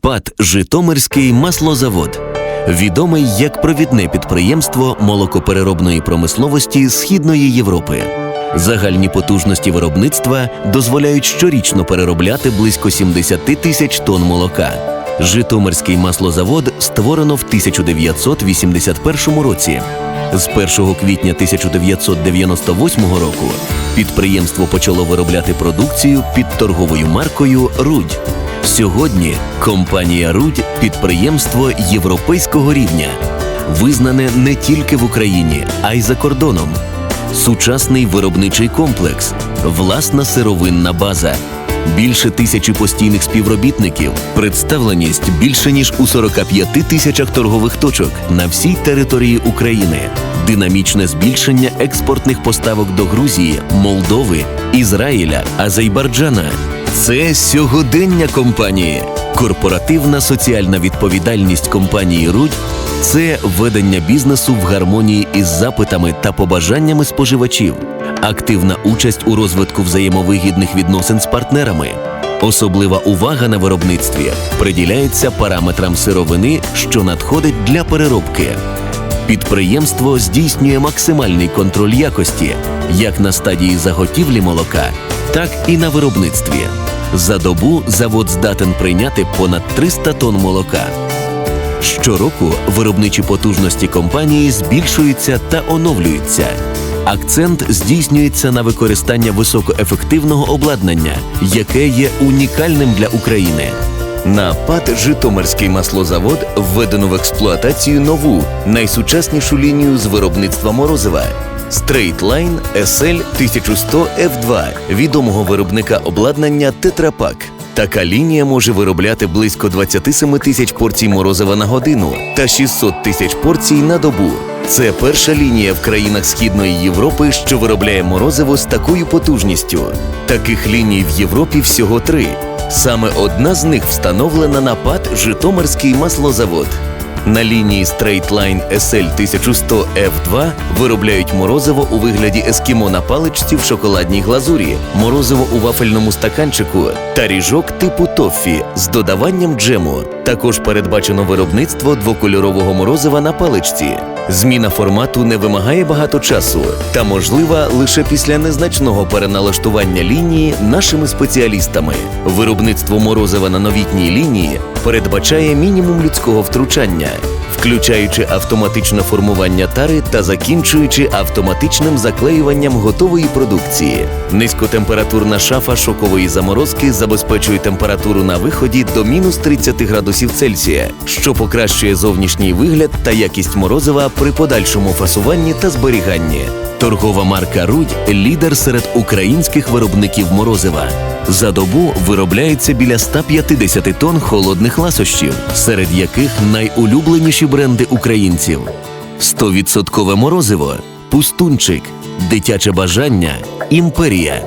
ПАТ Житомирський маслозавод. Відомий як провідне підприємство молокопереробної промисловості Східної Європи. Загальні потужності виробництва дозволяють щорічно переробляти близько 70 тисяч тонн молока. Житомирський маслозавод створено в 1981 році. З 1 квітня 1998 року підприємство почало виробляти продукцію під торговою маркою Рудь. Сьогодні компанія Рудь підприємство європейського рівня, визнане не тільки в Україні, а й за кордоном. Сучасний виробничий комплекс, власна сировинна база, більше тисячі постійних співробітників, представленість більше ніж у 45 тисячах торгових точок на всій території України, динамічне збільшення експортних поставок до Грузії, Молдови, Ізраїля, Азербайджана. Це сьогодення компанії. Корпоративна соціальна відповідальність компанії Рудь це ведення бізнесу в гармонії із запитами та побажаннями споживачів, активна участь у розвитку взаємовигідних відносин з партнерами. Особлива увага на виробництві приділяється параметрам сировини, що надходить для переробки. Підприємство здійснює максимальний контроль якості як на стадії заготівлі молока, так і на виробництві. За добу завод здатен прийняти понад 300 тонн молока. Щороку виробничі потужності компанії збільшуються та оновлюються. Акцент здійснюється на використання високоефективного обладнання, яке є унікальним для України. На ПАТ Житомирський маслозавод введено в експлуатацію нову найсучаснішу лінію з виробництва морозива Straight SL 1100 F2 відомого виробника обладнання Тетрапак. Така лінія може виробляти близько 27 тисяч порцій морозива на годину та 600 тисяч порцій на добу. Це перша лінія в країнах Східної Європи, що виробляє морозиво з такою потужністю. Таких ліній в Європі всього три. Саме одна з них встановлена на ПАТ Житомирський маслозавод. На лінії Straight Line SL 1100 F2 виробляють морозиво у вигляді ескімо на паличці в шоколадній глазурі, морозиво у вафельному стаканчику та ріжок типу тоффі з додаванням джему. Також передбачено виробництво двокольорового морозива на паличці. Зміна формату не вимагає багато часу та можлива лише після незначного переналаштування лінії нашими спеціалістами. Виробництво морозива на новітній лінії передбачає мінімум людського втручання, включаючи автоматичне формування тари та закінчуючи автоматичним заклеюванням готової продукції. Низькотемпературна шафа шокової заморозки забезпечує температуру на виході до мінус 30 градусів Цельсія, що покращує зовнішній вигляд та якість морозива при подальшому фасуванні та зберіганні. Торгова марка Рудь лідер серед українських виробників морозива. За добу виробляється біля 150 тонн холодних ласощів, серед яких найулюбленіші бренди українців: 100% морозиво, пустунчик, дитяче бажання, імперія.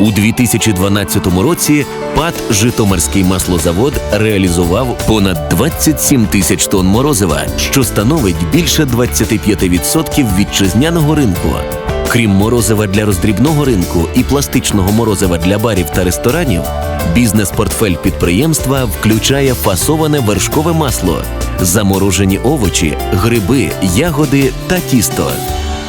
У 2012 році ПАТ Житомирський маслозавод реалізував понад 27 тисяч тонн морозива, що становить більше 25% вітчизняного ринку. Крім морозива для роздрібного ринку і пластичного морозива для барів та ресторанів, бізнес-портфель підприємства включає фасоване вершкове масло, заморожені овочі, гриби, ягоди та тісто.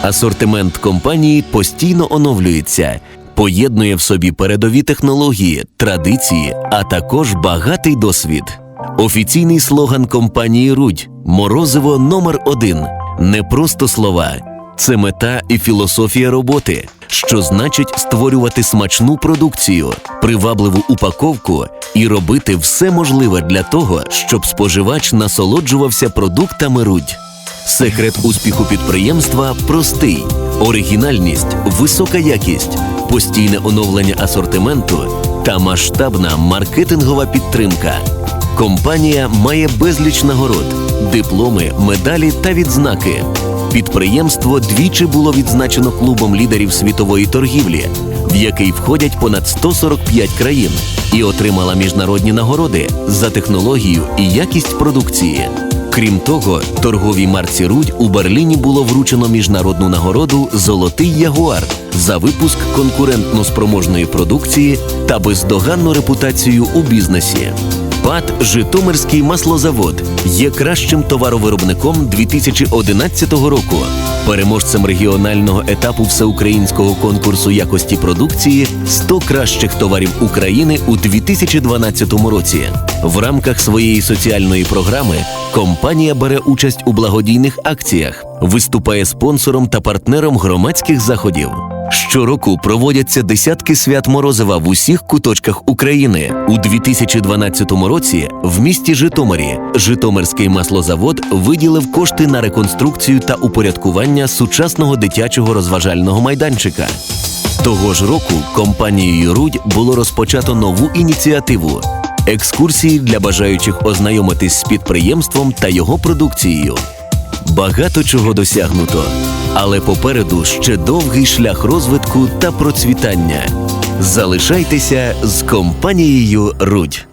Асортимент компанії постійно оновлюється, поєднує в собі передові технології, традиції, а також багатий досвід. Офіційний слоган компанії Рудь Морозиво номер один не просто слова. Це мета і філософія роботи, що значить створювати смачну продукцію, привабливу упаковку і робити все можливе для того, щоб споживач насолоджувався продуктами Рудь. Секрет успіху підприємства простий: оригінальність, висока якість, постійне оновлення асортименту та масштабна маркетингова підтримка. Компанія має безліч нагород, дипломи, медалі та відзнаки. Підприємство двічі було відзначено клубом лідерів світової торгівлі, в який входять понад 145 країн, і отримала міжнародні нагороди за технологію і якість продукції. Крім того, торговій марці Рудь у Берліні було вручено міжнародну нагороду Золотий Ягуар за випуск конкурентно спроможної продукції та бездоганну репутацію у бізнесі. ПАТ Житомирський маслозавод є кращим товаровиробником 2011 року, переможцем регіонального етапу всеукраїнського конкурсу якості продукції «100 кращих товарів України у 2012 році. В рамках своєї соціальної програми компанія бере участь у благодійних акціях, виступає спонсором та партнером громадських заходів. Щороку проводяться десятки свят морозива в усіх куточках України. У 2012 році в місті Житомирі Житомирський маслозавод виділив кошти на реконструкцію та упорядкування сучасного дитячого розважального майданчика. Того ж року компанією Рудь було розпочато нову ініціативу екскурсії для бажаючих ознайомитись з підприємством та його продукцією. Багато чого досягнуто, але попереду ще довгий шлях розвитку та процвітання. Залишайтеся з компанією Рудь.